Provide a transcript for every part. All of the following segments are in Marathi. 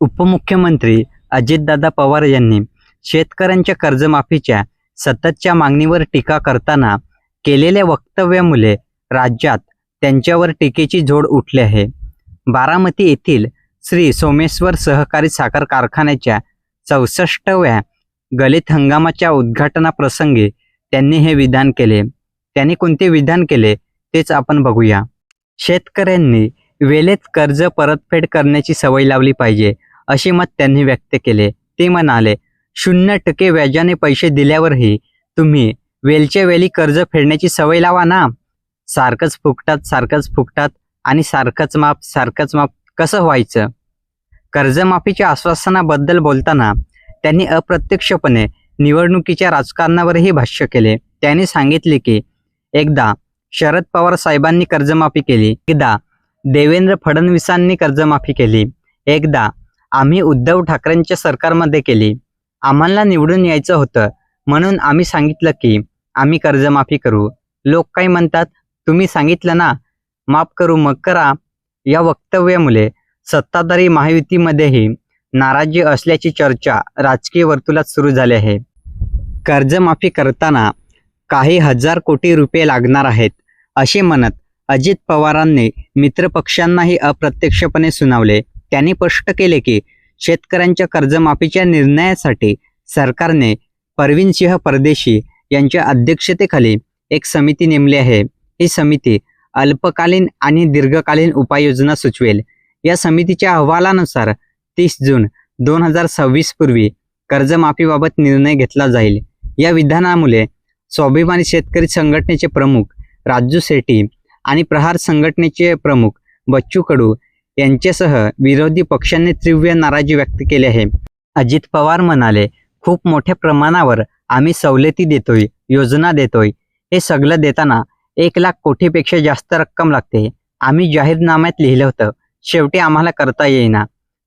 उपमुख्यमंत्री अजितदादा पवार यांनी शेतकऱ्यांच्या कर्जमाफीच्या सततच्या मागणीवर टीका करताना केलेल्या वक्तव्यामुळे राज्यात त्यांच्यावर टीकेची झोड उठली आहे. बारामती येथील श्री सोमेश्वर सहकारी साखर कारखान्याच्या चौसष्टव्या गलित हंगामाच्या उद्घाटनाप्रसंगी त्यांनी हे विधान केले. त्यांनी कोणते विधान केले तेच आपण बघूया. शेतकऱ्यांनी वेळेत कर्ज परतफेड करण्याची सवय लावली पाहिजे. असे मत त्यांनी व्यक्त केले. ते म्हणाले शून्य टक्के व्याजाने पैसे दिल्यावरही तुम्ही वेलच्या वेळी कर्ज फेडण्याची सवय लावा ना. सारखंच फुकटात सारखंच फुकटात आणि सारखंच माप सारखंच माप कसं व्हायचं? कर्जमाफीच्या आश्वासनाबद्दल बोलताना त्यांनी अप्रत्यक्षपणे निवडणुकीच्या राजकारणावरही भाष्य केले. त्यांनी सांगितले की एकदा शरद पवार साहेबांनी कर्जमाफी केली. एकदा देवेंद्र फडणवीसांनी कर्जमाफी केली. एकदा आम्ही उद्धव ठाकरेंच्या सरकारमध्ये केली. आम्हाला निवडून यायचं होतं. म्हणून आम्ही सांगितलं की आम्ही कर्जमाफी करू. लोक काही म्हणतात? तुम्ही सांगितलं ना. माफ करू मग करा. या वक्तव्यामुळे सत्ताधारी महायुतीमध्येही नाराजी असल्याची चर्चा राजकीय वर्तुळात सुरू झाली आहे. कर्जमाफी करताना काही हजार कोटी रुपये लागणार आहेत असे म्हणत अजित पवारांनी मित्रपक्षांनाही अप्रत्यक्षपणे सुनावले. त्यांनी स्पष्ट केले की शेतकऱ्यांच्या कर्जमाफीच्या निर्णयासाठी सरकारने परवीन सिंह परदेशी यांच्या अध्यक्षतेखाली एक समिती नेमली आहे. ही समिती अल्पकालीन आणि दीर्घकालीन उपाययोजना सुचवेल. या समितीच्या अहवालानुसार तीस जून दोन हजार सव्वीस पूर्वी कर्जमाफीबाबत निर्णय घेतला जाईल. या विधानामुळे स्वाभिमानी शेतकरी संघटनेचे प्रमुख राजू सेठी आणि प्रहार संघटनेचे प्रमुख बच्चू कडू यांच्यासह विरोधी पक्षांनी तीव्र नाराजी व्यक्त केली आहे. अजित पवार म्हणाले खूप मोठ्या प्रमाणावर आम्ही सवलती देतोय योजना देतोय. हे सगळं देताना एक लाख कोटीपेक्षा जास्त रक्कम लागते. आम्ही जाहीरनाम्यात लिहिलं होतं शेवटी आम्हाला करता येईना.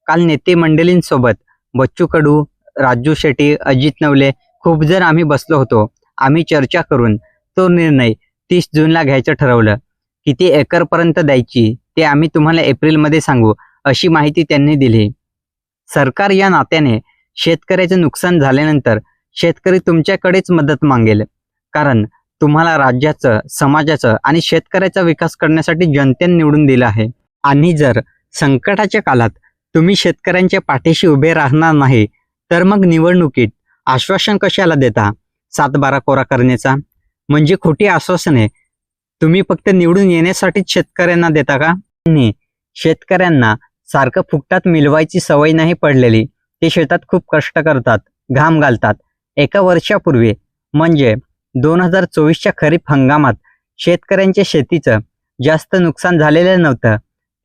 काल नेते मंडळींसोबत बच्चू कडू राजू शेट्टी अजित नवले खूप जण आम्ही बसलो होतो. आम्ही चर्चा करून तो निर्णय तीस जूनला घ्यायचं ठरवलं. किती एकरपर्यंत द्यायची? ते आम्ही तुम्हाला एप्रिलमध्ये सांगू अशी माहिती त्यांनी दिली. सरकार या नात्याने शेतकऱ्याचे नुकसान झाल्यानंतर शेतकरी तुमच्याकडेच मदत मागेल. कारण तुम्हाला राज्याचं समाजाचं आणि शेतकऱ्याचा विकास करण्यासाठी जनतेने निवडून दिलं आहे. आणि जर संकटाच्या काळात तुम्ही शेतकऱ्यांच्या पाठीशी उभे राहणार नाही तर मग निवडणुकीत आश्वासन कशाला देता? सातबारा कोरा करण्याचा? म्हणजे खोटी आश्वासने तुम्ही फक्त निवडून येण्यासाठीच शेतकऱ्यांना देता का? आणि शेतकऱ्यांना सारखं फुकटात मिळवायची सवय नाही पडलेली. ते शेतात खूप कष्ट करतात घाम घालतात. एका वर्षापूर्वी म्हणजे दोन हजार चोवीसच्या खरीप हंगामात शेतकऱ्यांच्या शेतीचं जास्त नुकसान झालेलं नव्हतं.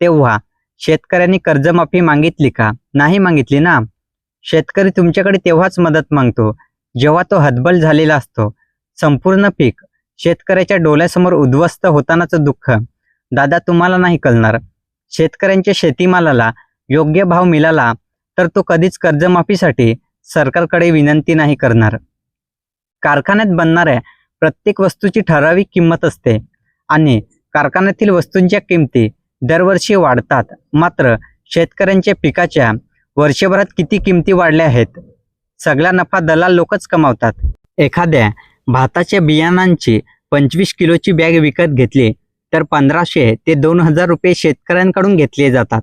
तेव्हा शेतकऱ्यांनी कर्जमाफी मागितली का? नाही मागितली ना. शेतकरी तुमच्याकडे तेव्हाच मदत मागतो जेव्हा तो हतबल झालेला असतो. संपूर्ण पीक शेतकऱ्याच्या डोळ्यासमोर उद्ध्वस्त होतानाचं दुःख. दादा तुम्हाला नाही कळणार. शेतकऱ्यांच्या शेतीमालाला योग्य भाव मिळाला तर तो कधीच कर्जमाफीसाठी सरकारकडे विनंती नाही करणार. कारखान्यात बनणाऱ्या प्रत्येक वस्तूची ठराविक किंमत असते आणि कारखान्यातील वस्तूंच्या किमती दरवर्षी वाढतात. मात्र शेतकऱ्यांच्या पिकाच्या वर्षभरात किती किमती वाढल्या आहेत? सगळा नफा दलाल लोकच कमावतात. एखाद्या भाताच्या बियाणांची पंचवीस किलोची बॅग विकत घेतली तर पंधराशे ते दोन हजार रुपये शेतकऱ्यांकडून घेतले जातात.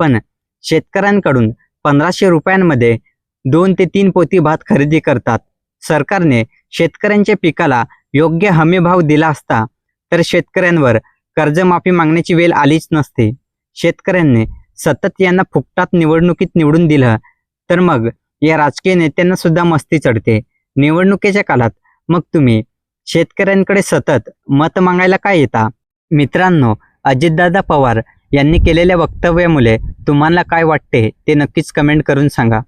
पण शेतकऱ्यांकडून पंधराशे रुपयांमध्ये दोन ते तीन पोती भात खरेदी करतात. सरकारने शेतकऱ्यांच्या पिकाला योग्य हमीभाव दिला असता तर शेतकऱ्यांवर कर्जमाफी मागण्याची वेळ आलीच नसते. शेतकऱ्यांनी सतत यांना फुकटात निवडणुकीत निवडून दिलं तर मग या राजकीय नेत्यांना सुद्धा मस्ती चढते. निवडणुकीच्या काळात मग तुम्ही शेतकऱ्यांकडे सतत मत मागायला काय येता? मित्रांनो अजितदादा पवार यांनी केलेल्या वक्तव्यामुळे तुम्हाला काय वाटते ते नक्कीच कमेंट करून सांगा.